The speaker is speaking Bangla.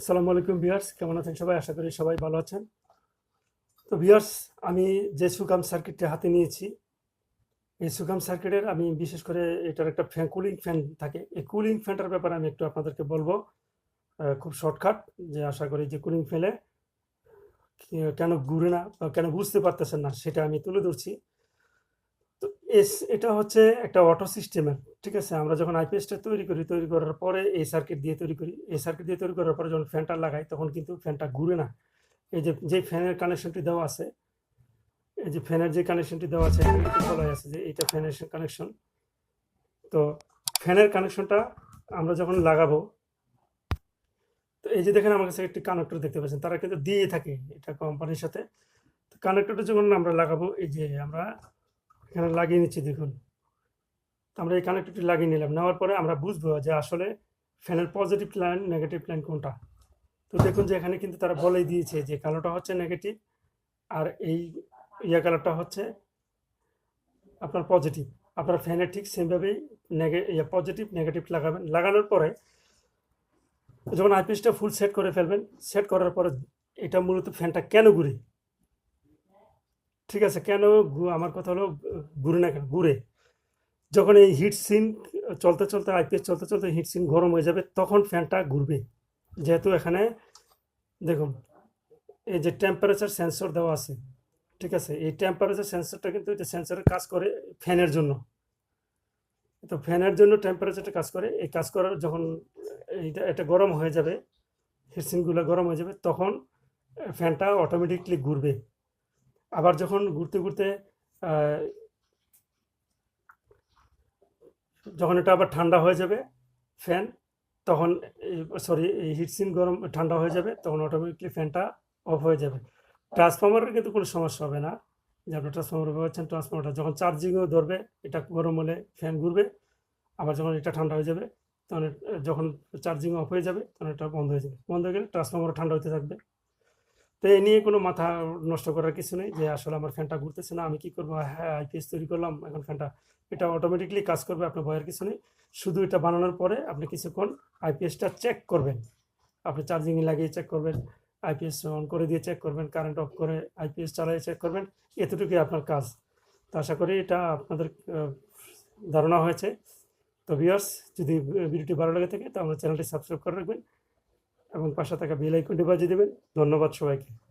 আসসালামু আলাইকুম ভিউয়ার্স, কেমন আছেন সবাই? আশা করি সবাই ভালো আছেন। তো ভিউয়ার্স, আমি যে সুকাম সার্কিটটা হাতে নিয়েছি, এই সুকাম সার্কিটের আমি বিশেষ করে এটার একটা ফ্যান কুলিং ফ্যান থাকে। এই কুলিং ফ্যানটার ব্যাপারে আমি একটু আপনাদেরকে বলব খুব শর্টকাট যে আশা করি যে কুলিং ফ্যানে কেন ঘুরে না কেন বুঝতে পারতেছেন না, সেটা আমি তুলে ধরছি। এস, এটা হচ্ছে একটা অটো সিস্টেমের ঠিক আছে? আমরা যখন আইপিএসটা তৈরি করি, তৈরি করার পরে এই সার্কিট দিয়ে তৈরি করি। এই সার্কিট দিয়ে তৈরি করার পরে যখন ফ্যানটা লাগাই, তখন কিন্তু ফ্যানটা ঘুরে না। এই যে যে ফ্যানের কানেকশনটি দেওয়া আছে, এই যে ফ্যানের যে কানেকশনটি দেওয়া আছে কিন্তু বলা আছে যে এটা ফ্যানের কানেকশন তো ফ্যানের কানেকশনটা আমরা যখন লাগাবো, তো এই যে দেখেন আমার কাছে একটি কানেক্টর দেখতে পাচ্ছেন, তারা কিন্তু দিয়ে থাকে এটা কোম্পানির সাথে। তো কানেক্টরটা যখন আমরা লাগাবো, এই যে আমরা এখানে লাগিয়ে নিচ্ছি, দেখুন। আমরা এই কানেক্টরটি লাগিয়ে নিলাম। নেওয়ার পরে আমরা বুঝব যে আসলে ফ্যানের পজিটিভ লাইন নেগেটিভ লাইন কোনটা। তো দেখুন যে এখানে কিন্তু তারা বলেই দিয়েছে যে কালোটা হচ্ছে নেগেটিভ আর এই ইয়া কালারটা হচ্ছে আপনার পজিটিভ আপনার ফ্যানের ঠিক সেমভাবেই নেগে পজিটিভ নেগেটিভ লাগাবেন। লাগানোর পরে যখন আইপিএসটা ফুল সেট করে ফেলবেন সেট করার পরে এটা মূলত ফ্যানটা কেন ঘুরে? ঠিক আছে, কেন আমার কথা হলো, ঘুরে না কেন, ঘুরে। যখন এই হিট সিন চলতে চলতে, আইপিএস চলতে চলতে হিট সিন গরম হয়ে যাবে, তখন ফ্যানটা ঘুরবে। যেহেতু এখানে, দেখুন, এই যে টেম্পারেচার সেন্সর দেওয়া আছে, ঠিক আছে, এই টেম্পারেচার সেন্সরটা কিন্তু এটা সেন্সরের কাজ করে ফ্যানের জন্য। তো ফ্যানের জন্য টেম্পারেচারটা কাজ করে, এই কাজ করার যখন এইটা, এটা গরম হয়ে যাবে হিটসিনগুলো গরম হয়ে যাবে, তখন ফ্যানটা অটোমেটিকলি ঘুরবে। আবার যখন ঘুরতে ঘুরতে যখন এটা আবার ঠান্ডা হয়ে যাবে ফ্যান তখন সরি হিটসিন গরম ঠান্ডা হয়ে যাবে, তখন অটোমেটিকলি ফ্যানটা অফ হয়ে যাবে। ট্রান্সফর্মারের কিন্তু কোনো সমস্যা হবে না। যে আপনি ট্রান্সফর্মার পাচ্ছেন ট্রান্সফর্মারটা যখন চার্জিংও ধরবে, এটা গরম হলে ফ্যান ঘুরবে, আবার যখন এটা ঠান্ডা হয়ে যাবে, তখন যখন চার্জিং অফ হয়ে যাবে, তখন এটা বন্ধ হয়ে যাবে। বন্ধ হয়ে গেলে ট্রান্সফর্মার ঠান্ডা হতে থাকবে। তো এই নিয়ে কোনো মাথা নষ্ট করার কিছু নেই যে আসলে আমার ফ্যানটা ঘুরতেছে না, আমি কি করব? হ্যাঁ আইপিএস তৈরি করলাম, এখন ফ্যানটা, এটা অটোমেটিকলি কাজ করবে, আপনার ভয়ের কিছু নেই। শুধু এটা বানানোর পরে আপনি কিছুক্ষণ আইপিএসটা চেক করবেন। আপনি চার্জিংয়ে লাগিয়ে চেক করবেন, আইপিএস অন করে দিয়ে চেক করবেন কারেন্ট অফ করে আইপিএস চালিয়ে চেক করবেন, এতটুকুই আপনার কাজ। তো আশা করি এটা আপনাদের ধারণা হয়েছে। তো ভিউয়ার্স যদি ভিডিওটি ভালো লাগে থাকে তো আমার চ্যানেলটি সাবস্ক্রাইব করে রাখবেন। এবং পাশে থাকা বেল আইকনটি বাজিয়ে দেবেন। ধন্যবাদ সবাইকে।